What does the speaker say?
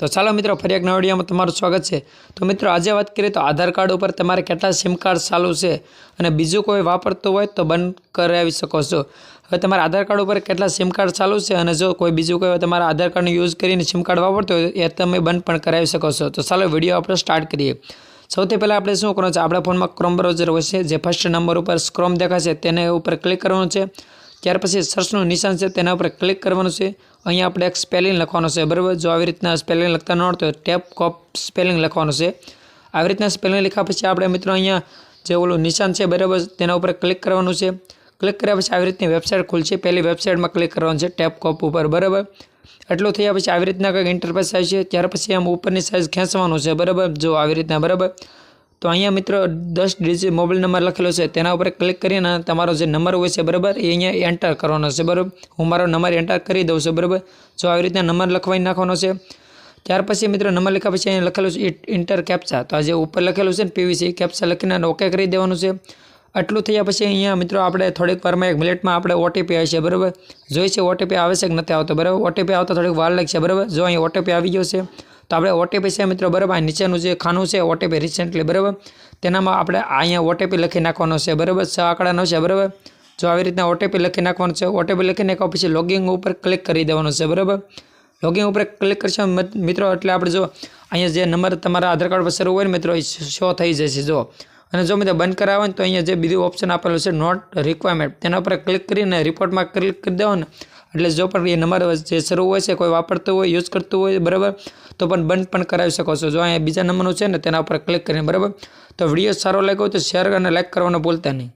તો ચાલો મિત્રો, ફરી એક નવડિયામાં વિડીયોમાં તમારું સ્વાગત છે. તો મિત્રો, આજે વાત કરીએ તો આધાર કાર્ડ ઉપર તમારે કેટલા સિમ કાર્ડ ચાલુ છે અને બીજું કોઈ વાપરતું હોય તો બંધ કરાવી શકો છો. હવે તમારા આધાર કાર્ડ ઉપર કેટલા સિમ કાર્ડ ચાલુ છે અને જો કોઈ બીજું કોઈ તમારા આધાર કાર્ડનો યુઝ કરીને સિમ કાર્ડ વાપરતો હોય એ તમે બંધ પણ કરાવી શકો છો. તો ચાલો વીડિયો આપણે સ્ટાર્ટ કરીએ. સૌથી પહેલાં આપણે શું કરવાનું છે? આપણા ફોનમાં ક્રોમ બ્રાઉઝર હોય છે, જે ફર્સ્ટ નંબર ઉપર સ્ક્રોમ દેખાશે, તેને ઉપર ક્લિક કરવાનું છે. ત્યાર પછી સર્ચનું નિશાન છે, તેના ઉપર ક્લિક કરવાનું છે. અહીંયા આપણે એક સ્પેલિંગ લખવાનું છે, બરાબર? જો આવી રીતના સ્પેલિંગ લખતા ન આવડતો ટેપ કોપ સ્પેલિંગ લખવાનું છે. આવી રીતના સ્પેલિંગ લખ્યા પછી આપણે મિત્રો અહીંયા જે ઓલું નિશાન છે, બરાબર? તેના ઉપર ક્લિક કરવાનું છે. ક્લિક કર્યા પછી આવી રીતની વેબસાઇટ ખુલશે. પહેલી વેબસાઇટમાં ક્લિક કરવાનું છે ટેપ કોપ ઉપર, બરાબર? એટલું થયા પછી આવી રીતના કંઈક ઇન્ટરફેસ થાય છે. ત્યાર પછી આમ ઉપરની સાઇઝ ખેંચવાનું છે, બરાબર? જો આવી રીતના, બરાબર? તો અહીંયા મિત્રો દસ ડિજિટ મોબાઈલ નંબર લખેલો છે, તેના ઉપર ક્લિક કરીને તમારો જે નંબર હોય છે બરાબર, એ અહીંયા એન્ટર કરવાનો છે, બરાબર? હું મારો નંબર એન્ટર કરી દઉં છું, બરાબર? જો આવી રીતના નંબર લખવાઈ નાખવાનો છે, ત્યાર પછી મિત્રો નંબર લખ્યા પછી અહીંયા લખેલું છે ઇન્ટર કેપ્ચા તો આ જે ઉપર લખેલું છે ને પીવીસી કેપ્ચા લખીને ઓકે કરી દેવાનું છે. આટલું થયા પછી અહીંયા મિત્રો આપણે થોડીક વારમાં એક મિનિટમાં આપણે ઓટીપી આવશે બરાબર? જોઈ છે ઓટીપી આવે છે કે નથી આવતો, બરાબર? ઓટીપી આવતા થોડીક વાર લાગશે, બરાબર? જો અહીંયા ઓટીપી આવી ગયો છે તો આપણે ઓટીપી છે મિત્રો, બરાબર? આ નીચેનું જે ખાનું છે ઓટીપી રિસેન્ટલી બરાબર? તેનામાં આપણે અહીંયા ઓટીપી લખી નાખવાનો છે, બરાબર? છ આંકડાનો છે, બરાબર? જો આવી રીતના ઓટીપી લખી નાખવાનું છે ઓટીપી લખી નાખવા પછી લોગિંગ ઉપર ક્લિક કરી દેવાનું છે, બરાબર? લોગિંગ ઉપર ક્લિક કરશો મિત્રો, એટલે આપણે જો અહીંયા જે નંબર તમારા આધાર કાર્ડ પર શરૂ હોય ને મિત્રો શો થઈ જશે, જો. અને જો મિત્રો બંધ કરાવે ને તો અહીંયા જે બીજું ઓપ્શન આપેલું છે નોટ રિક્વાયરમેન્ટ તેના ઉપર ક્લિક કરીને રિપોર્ટમાં ક્લિક કરી દેવો એટલે જો પણ એ નંબર જે શરૂ હોય છે, કોઈ વાપરતું હોય યુઝ કરતું હોય, બરાબર, તો પણ બંધ પણ કરાવી શકો છો. જો અહીંયા બીજા નંબરનું છે ને, તેના ઉપર ક્લિક કરીને, બરાબર, તો વીડિયો સારો લાગ્યો તો શેર અને લાઇક કરવાનું ભૂલતા નહીં.